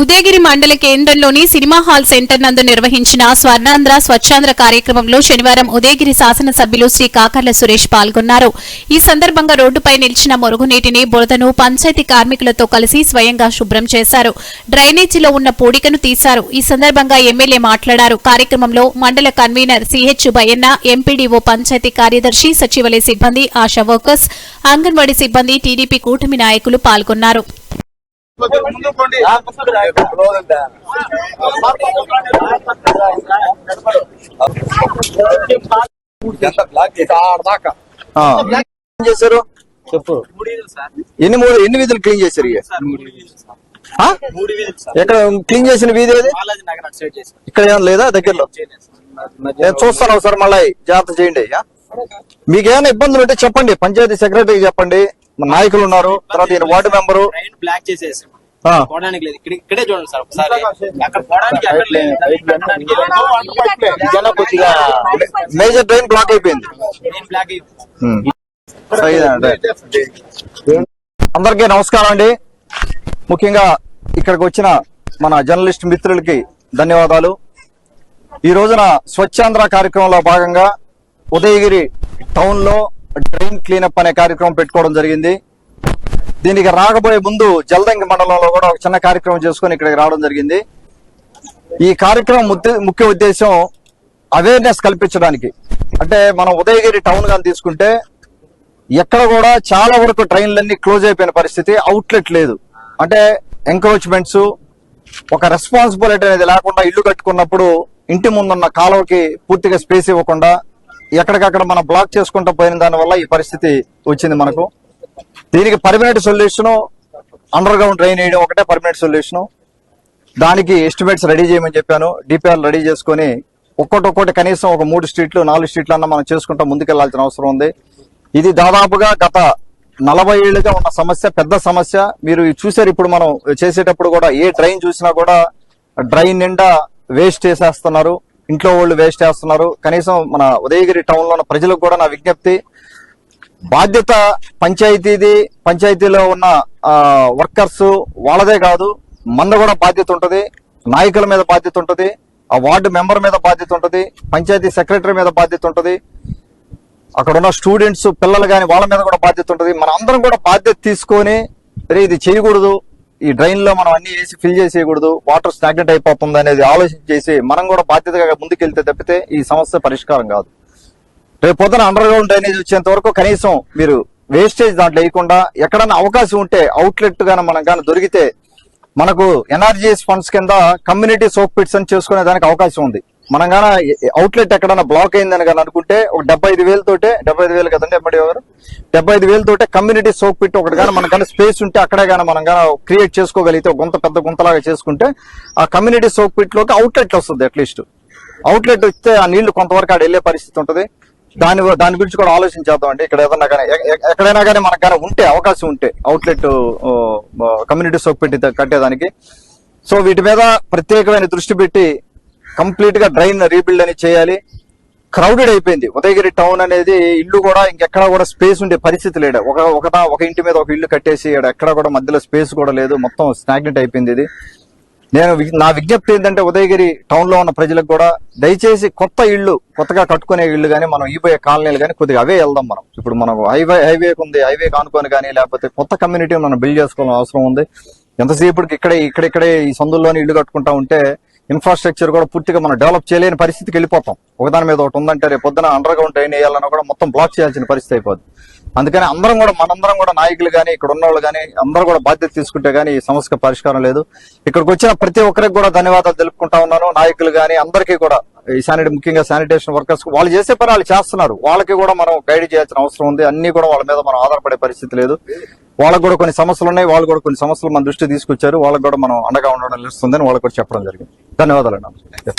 ఉదయగిరి మండల కేంద్రంలోని cinema hall centre నందు నిర్వహించిన స్వర్ణాంధ్ర స్వచ్ఛాంధ్ర కార్యక్రమంలో శనివారం ఉదయగిరి శాసనసభ్యులు శ్రీ కాకర్ల సురేష్ పాల్గొన్నారు. ఈ సందర్భంగా రోడ్డుపై నిలిచిన మురుగునీటిని బురదను పంచాయతీ కార్మికులతో కలిసి స్వయంగా శుభ్రం చేశారు. డ్రైనేజీలో ఉన్న పూడికను తీశారు. ఈ సందర్భంగా ఎమ్మెల్యే మాట్లాడారు. కార్యక్రమంలో మండల convener CH Bayanna MPDO panchayat కార్యదర్శి సచివాలయ సిబ్బంది ఆశా వర్కర్స్ అంగన్వాడీ సిబ్బంది టీడీపీ కూటమి నాయకులు పాల్గొన్నారు. చేశారు? చెప్పు. ఎన్ని మూడు ఎన్ని వీధులు క్లీన్ చేశారు ఎక్కడ క్లీన్ చేసిన వీధి ఇక్కడ ఏం లేదా దగ్గరలో? నేను చూస్తాను ఒకసారి మళ్ళీ జాగ్రత్త చేయండి? మీకేమైనా ఇబ్బందులు ఉంటే చెప్పండి. పంచాయతీ సెక్రటరీకి చెప్పండి. నాయకులు ఉన్నారు తర్వాత ఈయన వార్డు మెంబరు. ట్రైన్ బ్లాక్ చేసేసాం ఆ. పోవడానికి లేదు. ఇక్కడ ఇక్కడే చూడండి సార్ ఒకసారి. అక్కడ పోవడానికి అక్కడ లేదు పెట్టడానికి జనం కొద్దిగా మేజర్ డ్రైన్ బ్లాక్ అయిపోయింది. ట్రైన్ బ్లాక్ అయిపోయింది. అందరికీ నమస్కారం అండి. ముఖ్యంగా ఇక్కడికి వచ్చిన మన జర్నలిస్ట్ మిత్రులకి ధన్యవాదాలు. ఈ రోజున స్వచ్ఛాంధ్ర కార్యక్రమంలో భాగంగా ఉదయగిరి టౌన్లో డ్రైన్ క్లీనప్ అనే కార్యక్రమం పెట్టుకోవడం జరిగింది. దీనికి రాకపోయే ముందు జలదంగి మండలంలో కూడా ఒక చిన్న కార్యక్రమం చేసుకొని ఇక్కడికి రావడం జరిగింది. ఈ కార్యక్రమం ముఖ్య ఉద్దేశం అవేర్నెస్ కల్పించడానికి. అంటే మనం ఉదయగిరి టౌన్ గాని తీసుకుంటే ఎక్కడ కూడా చాలా వరకు ట్రైన్లన్నీ క్లోజ్ అయిపోయిన పరిస్థితి అవుట్లెట్ లేదు. అంటే ఎంక్రోచ్మెంట్స్ ఒక రెస్పాన్సిబిలిటీ అనేది లేకుండా ఇల్లు కట్టుకున్నప్పుడు ఇంటి ముందున్న కాలువకి పూర్తిగా స్పేస్ ఇవ్వకుండా ఎక్కడికక్కడ మనం బ్లాక్ చేసుకుంటూ పోయిన దాని వల్ల ఈ పరిస్థితి వచ్చింది మనకు. దీనికి permanent solution underground drain వేయడం ఒకటే పర్మనెంట్ సొల్యూషన్ దానికి ఎస్టిమేట్స్ రెడీ చేయమని చెప్పాను. డిపిఆర్ రెడీ చేసుకొని ఒక్కొక్కటి ఒక్కొక్కటి కనీసం ఒక మూడు స్ట్రీట్లు నాలుగు స్ట్రీట్లు అన్న మనం చేసుకుంటూ ముందుకెళ్ళాల్సిన అవసరం ఉంది. ఇది దాదాపుగా గత నలభై ఏళ్ళుగా ఉన్న సమస్య పెద్ద సమస్య. మీరు చూసారు ఇప్పుడు మనం చేసేటప్పుడు కూడా ఏ డ్రైన్ చూసినా కూడా డ్రైన్ నిండా వేస్ట్ చేసేస్తున్నారు. ఇంట్లో వాళ్ళు వేస్ట్ చేస్తున్నారు. కనీసం మన ఉదయగిరి టౌన్లో ఉన్న ప్రజలకు కూడా నా విజ్ఞప్తి బాధ్యత పంచాయతీది పంచాయతీలో ఉన్న వర్కర్స్ వాళ్ళదే కాదు మంద కూడా బాధ్యత ఉంటుంది. నాయకుల మీద బాధ్యత ఉంటుంది. ఆ వార్డు మెంబర్ మీద బాధ్యత ఉంటుంది. పంచాయతీ సెక్రటరీ మీద బాధ్యత ఉంటుంది. అక్కడ ఉన్న స్టూడెంట్స్ పిల్లలు కానీ వాళ్ళ మీద కూడా బాధ్యత ఉంటుంది. మన అందరం కూడా బాధ్యత తీసుకొని "రే, ఇది చేయకూడదు. ఈ డ్రైన్లో మనం అన్ని వేసి ఫిల్ చేసేయకూడదు వాటర్ స్టాగ్నెట్ అయిపోతుంది అనేది ఆలోచన చేసి మనం కూడా బాధ్యతగా ముందుకెళ్తే తప్పితే ఈ సమస్య పరిష్కారం కాదు. రేపు పొద్దున అండర్ గ్రౌండ్ డ్రైనేజ్ వచ్చేంత వరకు కనీసం మీరు వేస్టేజ్ దాంట్లో వేయకుండా ఎక్కడన్నా అవకాశం ఉంటే అవుట్లెట్ గానీ మనం కానీ దొరికితే మనకు ఎన్ఆర్జీఎస్ ఫండ్స్ కింద కమ్యూనిటీ సోప్ పిట్స్ అని చేసుకునే దానికి అవకాశం ఉంది. మనం కానీ అవుట్లెట్ ఎక్కడన్నా బ్లాక్ అయిందని కానీ అనుకుంటే ఒక డెబ్బై ఐదు వేలతోటే డెబ్బై ఐదు వేలు కదండి ఎంబడి గారు? డెబ్బై ఐదు వేలతోటే కమ్యూనిటీ సోప్ పెట్టి ఒకటి కానీ మనకన్నా స్పేస్ ఉంటే అక్కడే కానీ మనం కానీ క్రియేట్ చేసుకోగలిగితే ఒక గుంత పెద్ద గుంతలాగా చేసుకుంటే ఆ కమ్యూనిటీ సోప్ పిట్లోకి అవుట్లెట్ వస్తుంది అట్లీస్ట్ అవుట్లెట్ వస్తే ఆ నీళ్ళు కొంతవరకు ఆడ వెళ్ళే పరిస్థితి ఉంటుంది. దాని దాని గురించి కూడా ఆలోచించేద్దాం అండి ఇక్కడ ఏదన్నా కానీ ఎక్కడైనా కానీ మనకు కానీ ఉంటే అవకాశం ఉంటే అవుట్లెట్ కమ్యూనిటీ సోప్ పెట్టి కట్టేదానికి. సో వీటి మీద ప్రత్యేకమైన దృష్టి పెట్టి కంప్లీట్గా డ్రైన్ రీబిల్డ్ అని చేయాలి. క్రౌడెడ్ అయిపోయింది. ఉదయగిరి టౌన్ అనేది ఇల్లు కూడా ఇంకెక్కడ కూడా స్పేస్ ఉండే పరిస్థితి లేడు. ఒక ఒక ఒక ఇంటి మీద ఒక ఇల్లు కట్టేసి ఎక్కడ కూడా మధ్యలో స్పేస్ కూడా లేదు. మొత్తం స్టాగ్నెట్ అయిపోయింది ఇది. నేను నా విజ్ఞప్తి ఏంటంటే ఉదయగిరి టౌన్లో ఉన్న ప్రజలకు కూడా దయచేసి కొత్త ఇళ్ళు కొత్తగా కట్టుకునే ఇళ్ళు కానీ మనం ఈపోయే కాలనీలు కానీ కొద్దిగా అవే వెళ్దాం మనం. ఇప్పుడు మనం హైవే హైవే ఉంది హైవే కానుకొని కానీ లేకపోతే కొత్త కమ్యూనిటీ మనం బిల్డ్ చేసుకోవాల్సిన అవసరం ఉంది. ఎంతసేపటికి ఇక్కడే ఇక్కడిక్కడే ఈ సందుల్లోనే ఇల్లు కట్టుకుంటా ఉంటే ఇన్ఫ్రాస్ట్రక్చర్ కూడా పూర్తిగా మనం డెవలప్ చేయలేని పరిస్థితికి వెళ్ళిపోతాం. ఒకదాని మీద ఒకటి ఉందంటే రేపు పొద్దున అండర్ గ్రౌండ్ ట్రైన్ వేయాలన్నా కూడా మొత్తం బ్లాక్ చేయాల్సిన పరిస్థితి అయిపోద్ది. అందుకని అందరం కూడా మనందరం కూడా నాయకులు కానీ ఇక్కడ ఉన్న వాళ్ళు కానీ అందరూ కూడా బాధ్యత తీసుకుంటే కానీ ఈ సమస్యకు పరిష్కారం లేదు. ఇక్కడికి వచ్చిన ప్రతి ఒక్కరికి కూడా ధన్యవాదాలు తెలుపుకుంటా ఉన్నాను. నాయకులు కానీ అందరికీ కూడా ఈ శానిటీ ముఖ్యంగా శానిటేషన్ వర్కర్స్ వాళ్ళు చేసే పని వాళ్ళు చేస్తున్నారు. వాళ్ళకి కూడా మనం గైడ్ చేయాల్సిన అవసరం ఉంది. అన్ని కూడా వాళ్ళ మీద మనం ఆధారపడే పరిస్థితి లేదు. వాళ్ళకి కూడా కొన్ని సమస్యలు ఉన్నాయి వాళ్ళు కూడా కొన్ని సమస్యలు మన దృష్టి తీసుకొచ్చారు. వాళ్ళకి కూడా మనం అండగా ఉండడం నిలుస్తుందని వాళ్ళకి కూడా చెప్పడం జరిగింది. ధన్యవాదాలు అన్న. సార్.